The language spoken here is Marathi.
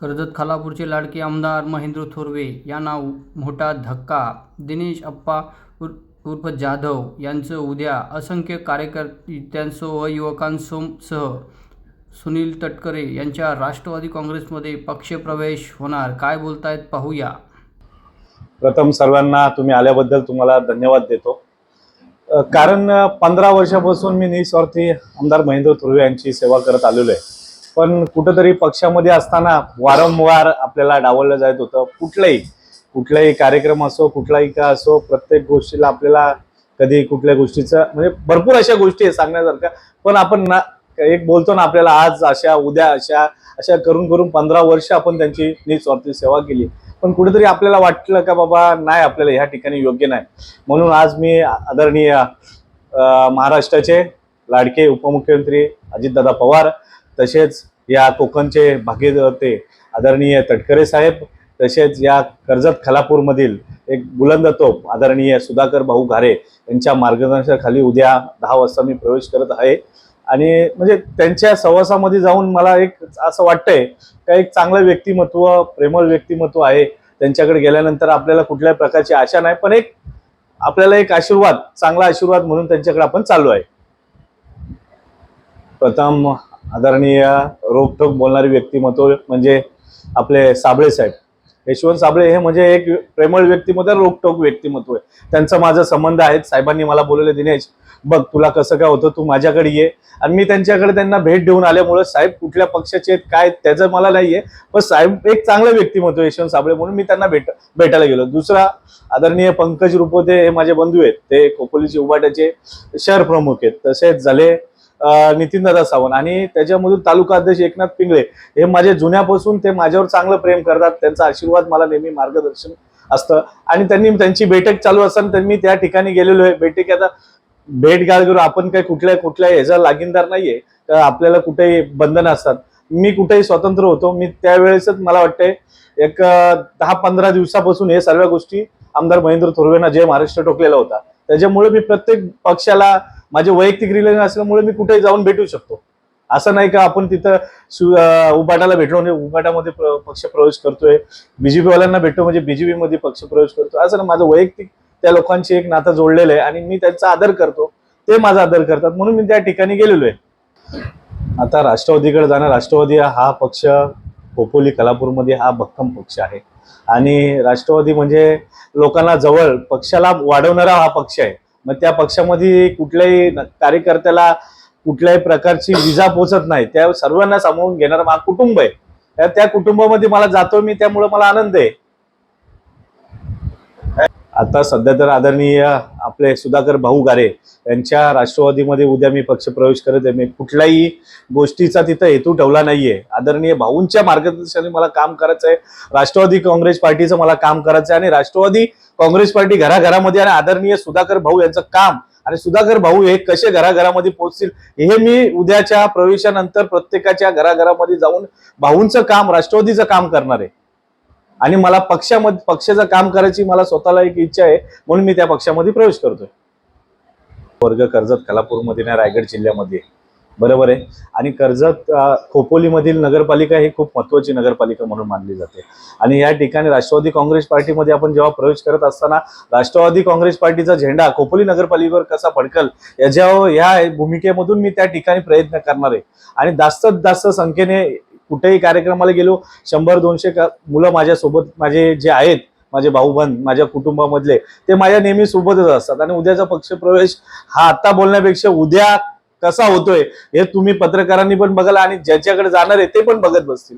कर्जत खालापूरचे लाडके आमदार महेंद्र थोरवे यांना मोठा धक्का. दिनेश अप्पा उर उर्फ जाधव यांचं उद्या असंख्य कार्यकर्त्यांसह व युवकांसह सुनील तटकरे यांच्या राष्ट्रवादी काँग्रेसमध्ये पक्षप्रवेश होणार. काय बोलतायत पाहूया. प्रथम सर्वांना तुम्ही आल्याबद्दल तुम्हाला धन्यवाद देतो. कारण पंधरा वर्षापासून मी निस्वार्थी आमदार महेंद्र थुर्वे यांची सेवा करत आलेलो आहे. पण कुठंतरी पक्षामध्ये असताना वारंवार आपल्याला डावललं जात होतं. कुठलंही कुठलाही कार्यक्रम असो कुठलाही का असो प्रत्येक गोष्टीला आपल्याला कधी कुठल्या गोष्टीचं म्हणजे भरपूर अशा गोष्टी आहे सांगण्यासारख्या. पण आपण ना एक बोलतो ना आपल्याला आज अशा उद्या अशा अशा करून करून पंधरा वर्ष आपण त्यांची निस्वार्थी सेवा केली. पण कुठेतरी आपल्याला वाटलं का बाबा नाही आपल्याला ह्या ठिकाणी योग्य नाही. म्हणून आज मी आदरणीय महाराष्ट्राचे लाडके उपमुख्यमंत्री अजितदादा पवार तसेच या कोकणचे भागीरथे आदरणीय तटकरे साहेब तसेच या कर्जत खलापूरमधील एक बुलंद तोप आदरणीय सुधाकर भाऊ घारे यांच्या मार्गदर्शनाखाली उद्या दहा वाजता मी प्रवेश करत आहे. आणि म्हणजे त्यांच्या सहवासामध्ये जाऊन मला एक असं वाटतंय का एक चांगलं व्यक्तिमत्व प्रेमळ व्यक्तिमत्व आहे. त्यांच्याकडे गेल्यानंतर आपल्याला कुठल्याही प्रकारची आशा नाही पण एक आपल्याला एक आशीर्वाद चांगला आशीर्वाद म्हणून त्यांच्याकडे आपण चालू आहे प्रथम आदरणीय रोखोक बोलणारे व्यक्तिमत्व म्हणजे आपले साबळे साहेब. यशवंत साबळे हे म्हणजे एक प्रेमळ व्यक्तिमत्व आहे, रोखोक व्यक्तिमत्व आहे त्यांचा माझा संबंध आहे साहेबांनी मला बोलवले दिनेश बघ तुला कसं काय होतं तू माझ्याकडे ये. आणि मी त्यांच्याकडे त्यांना भेट देऊन आल्यामुळे साहेब कुठल्या पक्षाचे आहेत काय त्याचं मला नाही आहे. पण साहेब एक चांगलं व्यक्तिमत्व यशवंत साबळे म्हणून मी त्यांना भेट भेटायला गेलो. दुसरा आदरणीय पंकज रुपोते हे माझे बंधू आहेत. ते खोपोलीचे उबाट्याचे शहर प्रमुख आहेत. तसेच झाले नितीन दादा सावंत. आणि त्याच्यामधून तालुका अध्यक्ष एकनाथ पिंगळे हे माझे जुन्यापासून ते माझ्यावर चांगलं प्रेम करतात. त्यांचा आशीर्वाद मला नेहमी मार्गदर्शन असतं. आणि त्यांनी त्यांची बैठक चालू असताना त्यांनी त्या ठिकाणी गेलेलो आहे. बैठक आता भेट गाळ करू आपण काही कुठल्या कुठल्या ह्याचा लागीनदार नाहीये. तर आपल्याला कुठेही बंधनं असतात. मी कुठेही स्वतंत्र होतो. मी त्यावेळेसच मला वाटतंय एक दहा पंधरा दिवसापासून हे सर्व गोष्टी आमदार महेंद्र थोरवेंना जय महाराष्ट्र टोकलेला होता. त्याच्यामुळे मी प्रत्येक पक्षाला माझे वैयक्तिक रिलेशन असल्यामुळे मी कुठेही जाऊन भेटू शकतो. असं नाही का आपण तिथं सु- उबाटाला भेटलो म्हणजे उबाटामध्ये प्र- पक्ष प्रवेश करतोय. बीजेपीवाल्यांना भेटतो म्हणजे बीजेपी मध्ये पक्ष प्रवेश करतो. असं ना माझं वैयक्तिक त्या लोकांशी एक नातं जोडलेलं आहे आणि मी त्यांचा आदर करतो. ते माझा आदर करतात. म्हणून मी त्या ठिकाणी गेलेलो आहे. आता राष्ट्रवादीकडे जाणं राष्ट्रवादी हा पक्ष खोपोली कलापूरमध्ये हा भक्कम पक्ष आहे. आणि राष्ट्रवादी म्हणजे लोकांना जवळ पक्षाला वाढवणारा हा पक्ष आहे. मग त्या पक्षामध्ये कुठल्याही कार्यकर्त्याला कुठल्याही प्रकारची विजा पोचत नाही. त्या सर्वांना सामावून घेणारा माझं कुटुंब आहे. त्या कुटुंबामध्ये मला जातो मी त्यामुळे मला आनंद आहे. आता सध्या तर आदरणीय आपले सुधाकर भाऊ गारे यांच्या राष्ट्रवादीमध्ये उद्या मी पक्ष प्रवेश करत आहे. मी कुठल्याही गोष्टीचा तिथं हेतू ठेवला नाहीये. आदरणीय भाऊंच्या मार्गदर्शनाने मला काम करायचं आहे राष्ट्रवादी काँग्रेस पार्टीचं मला काम करायचं आहे आणि राष्ट्रवादी काँग्रेस पार्टी घराघरामध्ये आणि आदरणीय सुधाकर भाऊ यांचं काम आणि सुधाकर भाऊ हे कसे घराघरामध्ये पोहोचतील हे मी उद्याच्या प्रवेशानंतर प्रत्येकाच्या घराघरामध्ये जाऊन भाऊंचं काम राष्ट्रवादीचं काम करणार आहे. आणि मला पक्षामध्ये पक्षाचं काम करायची मला स्वतःला एक इच्छा आहे म्हणून मी त्या पक्षामध्ये प्रवेश करतोय. वर्ग कर्जत कलापूरमध्ये ना रायगड जिल्ह्यामध्ये. बरोबर आहे? आणि कर्जत खोपोलीमधील नगरपालिका ही खूप महत्वाची नगरपालिका म्हणून मानली जाते. आणि या ठिकाणी राष्ट्रवादी काँग्रेस पार्टीमध्ये आपण जेव्हा प्रवेश करत असताना राष्ट्रवादी काँग्रेस पार्टीचा झेंडा खोपोली नगरपालिकेवर कसा फडकल याच्या या भूमिकेमधून मी त्या ठिकाणी प्रयत्न करणार आहे. आणि जास्तीत जास्त संख्येने कुठेही कार्यक्रमाला गेलो शंभर दोनशे मुलं माझ्यासोबत माझे जे आहेत माझे भाऊबंद माझ्या कुटुंबामधले ते माझ्या नेहमी सोबतच असतात. आणि उद्याचा पक्षप्रवेश हा आता बोलण्यापेक्षा उद्या कसा होतोय हे तुम्ही पत्रकारांनी पण बघाल आणि ज्याच्याकडे जाणार आहे ते पण बघत बसतील.